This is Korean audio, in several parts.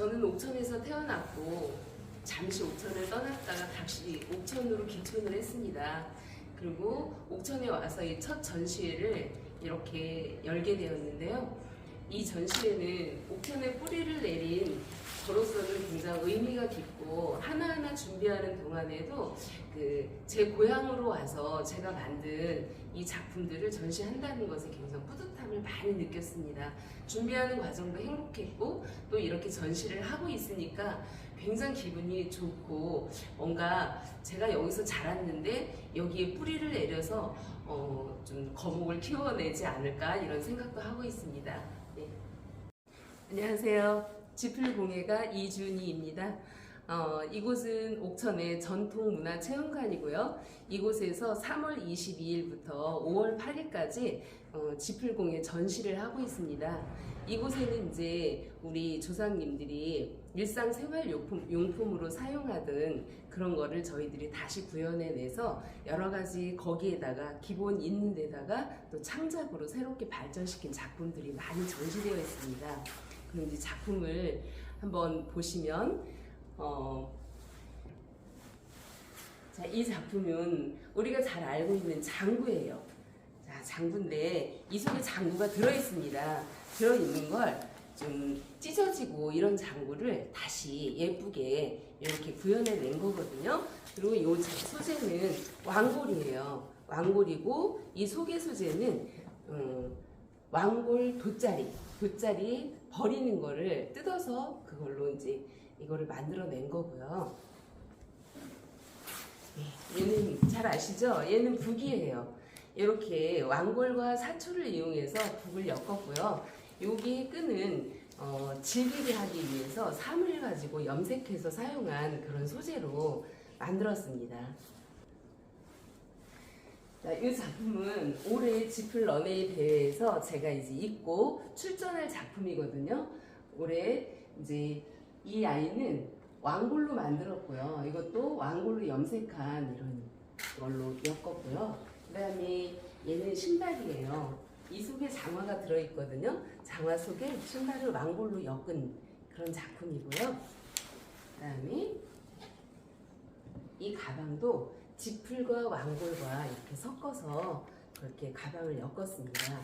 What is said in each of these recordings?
저는 옥천에서 태어났고 잠시 옥천을 떠났다가 다시 옥천으로 귀촌을 했습니다. 그리고 옥천에 와서 이 첫 전시회를 이렇게 열게 되었는데요. 이 전시회는 옥천에 뿌리를 내린 저로서는 굉장히 의미가 깊고 하나하나 준비하는 동안에도 그 제 고향으로 와서 제가 만든 이 작품들을 전시한다는 것에 굉장히 뿌듯함을 많이 느꼈습니다. 준비하는 과정도 행복했고 또 이렇게 전시를 하고 있으니까 굉장히 기분이 좋고 뭔가 제가 여기서 자랐는데 여기에 뿌리를 내려서 어, 좀 거목을 키워내지 않을까 이런 생각도 하고 있습니다. 네. 안녕하세요. 지풀공예가 이준희입니다. 어, 이곳은 옥천의 전통문화체험관이고요. 이곳에서 3월 22일부터 5월 8일까지 어, 지풀공예 전시를 하고 있습니다. 이곳에는 이제 우리 조상님들이 일상생활용품, 용품으로 사용하던 그런 거를 저희들이 다시 구현해내서 여러 가지 거기에다가 기본 있는 데다가 또 창작으로 새롭게 발전시킨 작품들이 많이 전시되어 있습니다. 그럼 이제 작품을 한번 보시면 어, 자, 이 작품은 우리가 잘 알고 있는 장구예요. 자, 장구인데 이 속에 장구가 들어 있습니다. 들어 있는 걸 좀 찢어지고 이런 장구를 다시 예쁘게 이렇게 구현해 낸 거거든요. 그리고 이 소재는 왕골이에요. 왕골이고 이 속의 소재는 음, 왕골 돗자리, 돗자리 버리는 거를 뜯어서 그걸로 이제 이거를 만들어낸 거고요. 네, 얘는 잘 아시죠? 얘는 북이에요. 이렇게 왕골과 사초를 이용해서 북을 엮었고요. 여기 끈은 어, 질기게 하기 위해서 삼을 가지고 염색해서 사용한 그런 소재로 만들었습니다. 자, 이 작품은 올해 지플 런웨이 대회에서 제가 이제 입고 출전할 작품이거든요. 올해 이제 이 아이는 왕골로 만들었고요. 이것도 왕골로 염색한 이런 걸로 엮었고요. 그 다음에 얘는 신발이에요. 이 속에 장화가 들어있거든요. 장화 속에 신발을 왕골로 엮은 그런 작품이고요. 그 다음에 이 가방도 지풀과 왕골과 이렇게 섞어서 그렇게 가방을 엮었습니다.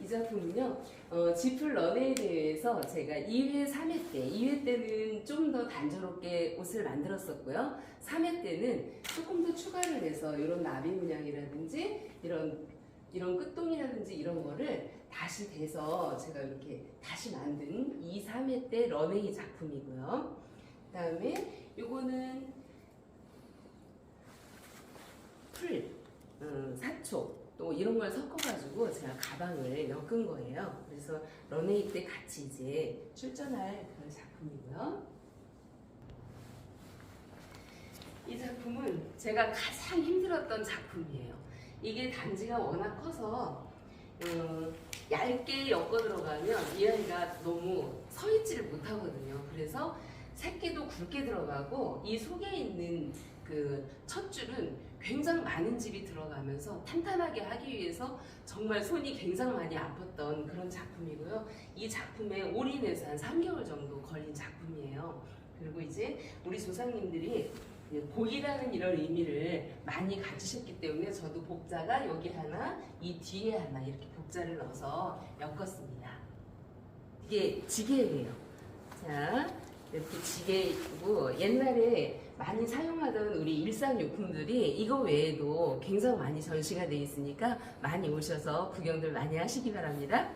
이 작품은요, 어, 지풀 런웨이 대회에서 제가 2회, 3회 때, 2회 때는 좀 더 단조롭게 옷을 만들었었고요. 3회 때는 조금 더 추가를 해서 이런 나비 문양이라든지 이런 이런 끝동이라든지 이런 거를 다시 대서 제가 이렇게 다시 만든 2, 3회 때 런웨이 작품이고요. 그 다음에 요거는 풀, 음, 사초 또 이런 걸 섞어가지고 제가 가방을 엮은 거예요. 그래서 런웨이 때 같이 이제 출전할 그런 작품이고요. 이 작품은 제가 가장 힘들었던 작품이에요. 이게 단지가 워낙 커서 음, 얇게 엮어 들어가면 이 아이가 너무 서 있지를 못하거든요. 그래서 새끼도 굵게 들어가고 이 속에 있는 그 첫 줄은 굉장히 많은 집이 들어가면서 탄탄하게 하기 위해서 정말 손이 굉장히 많이 아팠던 그런 작품이고요. 이 작품에 올인해서 한 3개월 정도 걸린 작품이에요. 그리고 이제 우리 조상님들이 복이라는 이런 의미를 많이 가지셨기 때문에 저도 복자가 여기 하나, 이 뒤에 하나 이렇게 복자를 넣어서 엮었습니다. 이게 지게예요. 자, 이렇게 지게 있고 옛날에 많이 사용하던 우리 일상용품들이 이거 외에도 굉장히 많이 전시가 돼 있으니까 많이 오셔서 구경들 많이 하시기 바랍니다.